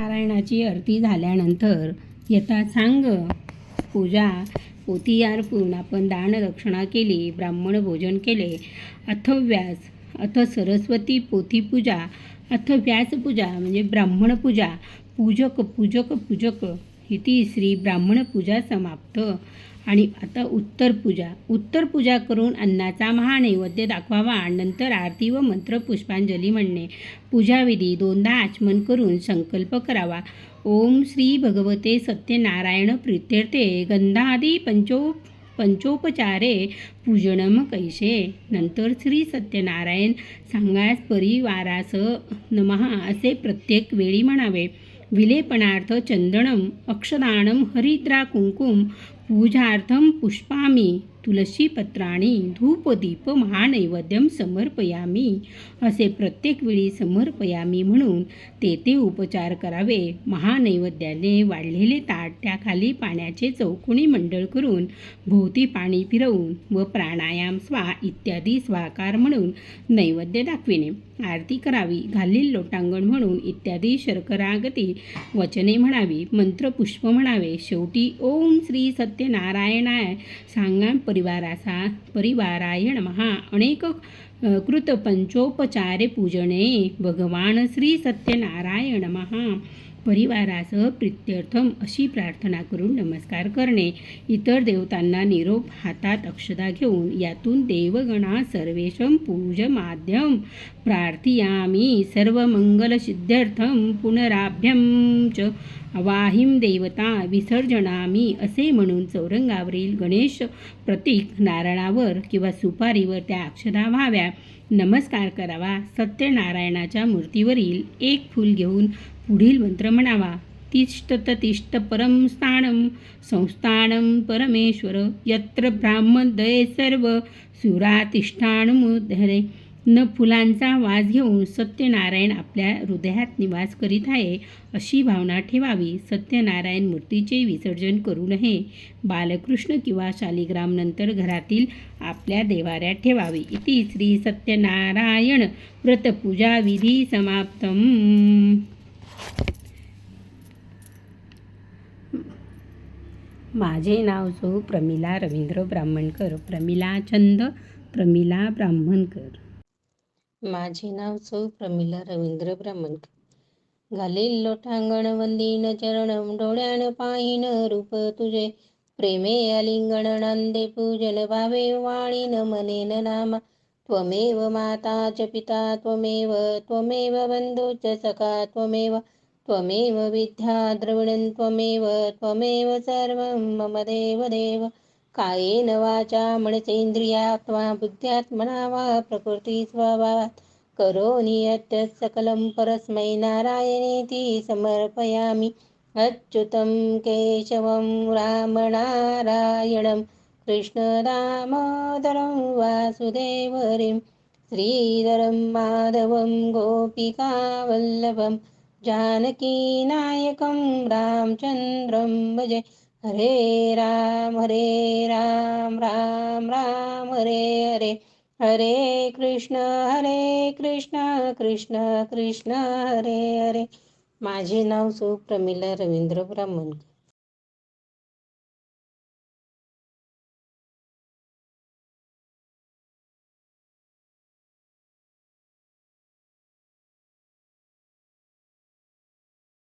नारायणाची आरती झाल्यानंतर यथा सांग पूजा पोथी अर्पून आपण दानदक्षिणा केली ब्राह्मण भोजन केले. अथ व्यास अथ सरस्वती पोथी पूजा अथ व्यासपूजा म्हणजे ब्राह्मण पूजा पूजक पूजक पूजक. इति श्री ब्राह्मण पूजा समाप्त. आणि आता उत्तर पूजा. उत्तर पूजा करून अन्नाचा महानैवेद्य दाखवावा. नंतर आरती व मंत्र पुष्पांजली म्हणणे. पूजाविधी दोनदा आचमन करून संकल्प करावा. ओम श्री भगवते सत्यनारायण प्रित्यर्थे गंधादी पंचो पंचोपचारे पूजनम कैसे नंतर श्री सत्यनारायण सांगास परिवारास नमः असे प्रत्येक वेळी म्हणावे. विलेपनार्थ चंदनम अक्षदानम हरिद्रा कुंकुम पूजार्थं पुष्पामि। तुलसीपत्राणि धूपदीप महानैवेद्यम समर्पयामी. असे प्रत्येक वेळी समर्पयामी म्हणून ते ते उपचार करावे. महानैवेद्याने वाढलेले ताट त्याखाली पाण्याचे चौकोनी मंडळ करून भोवती पाणी फिरवून व प्राणायाम स्वा इत्यादी स्वाकार म्हणून नैवेद्य दाखविणे. आरती करावी घालील लोटांगण म्हणून इत्यादी शर्करागती वचने म्हणावी मंत्रपुष्प म्हणावे. शेवटी ओम श्री सत्यनारायणाय. सांगा परिवारासा परिवाराय नमहा अनेक अ, कृत पंचोपचारे पूजने भगवान श्री सत्यनारायण महा परिवारासह प्रित्यर्थम अशी प्रार्थना करून नमस्कार करणे. इतर देवतांना निरोप हातात अक्षदा घेऊन यातून देवगणा सर्वेशम पूजमाद्यम प्रार्थियामी. सर्वमंगलसिद्ध्यर्थं पुनराभ्यं च वाहिम देवता विसर्जनामी. असे म्हणून चौरंगावरील गणेश प्रतीक नारळावर किंवा सुपारीवर त्या अक्षदा व्हाव्या. नमस्कार करावा. सत्यनारायणाच्या मूर्तीवरील एक फूल घेऊन पुढील मंत्र म्हणावा. तिष्ठत तिष्ठ परम स्थानम संस्थानम परमेश्वर यत्र ब्राह्मण दये सर्व सुरातिष्ठानमुधरे न फुलांचा वास घेऊन सत्यनारायण आपल्या हृदयात निवास करीत आहे अशी भावना ठेवावी. सत्यनारायण मूर्तीचे विसर्जन करू नये. बालकृष्ण किंवा शालिग्राम नंतर घरातील आपल्या देवाऱ्यात ठेवावी. इति श्री सत्यनारायण व्रतपूजा विधी समाप्तम. माझे नाव सो प्रमिला रवींद्र ब्राह्मणकर प्रमिला छंद प्रमिला ब्राह्मणकर. माझे नाव सौ प्रमिला रवींद्र ब्राह्मणकर. घालील लोटांगण वंदीन चरण डोळ्यान पाहिन रूप तुझे. प्रेमे आलिंगण नंदे पूजन भावे वाणीन मनेन नामा. त्वमेव माता च पिता त्वमेव त्वमेव बंधू च सखा त्वमेव त्वमेव विद्या द्रविणं त्वमेव त्वमेव सर्वं मम देव देव. कायेन वाचा मनसेन्द्रियात्मा बुद्ध्यात्मना वा प्रकृती स्वभावात्. करोमि यत् सकलं परस्मै नारायणेति समर्पयामि. अच्युतं केशवं रामनारायणं कृष्णदामोदरं वासुदेवरिं श्रीधरं माधवं गोपिकावल्लभं जानकीनायकं रामचन्द्रं भजे हरे राम हरे राम राम राम हरे हरे। हरे कृष्ण हरे कृष्ण कृष्ण कृष्ण हरे हरे। माझे नाव सुप्रमिला रवींद्र ब्राह्मणकर।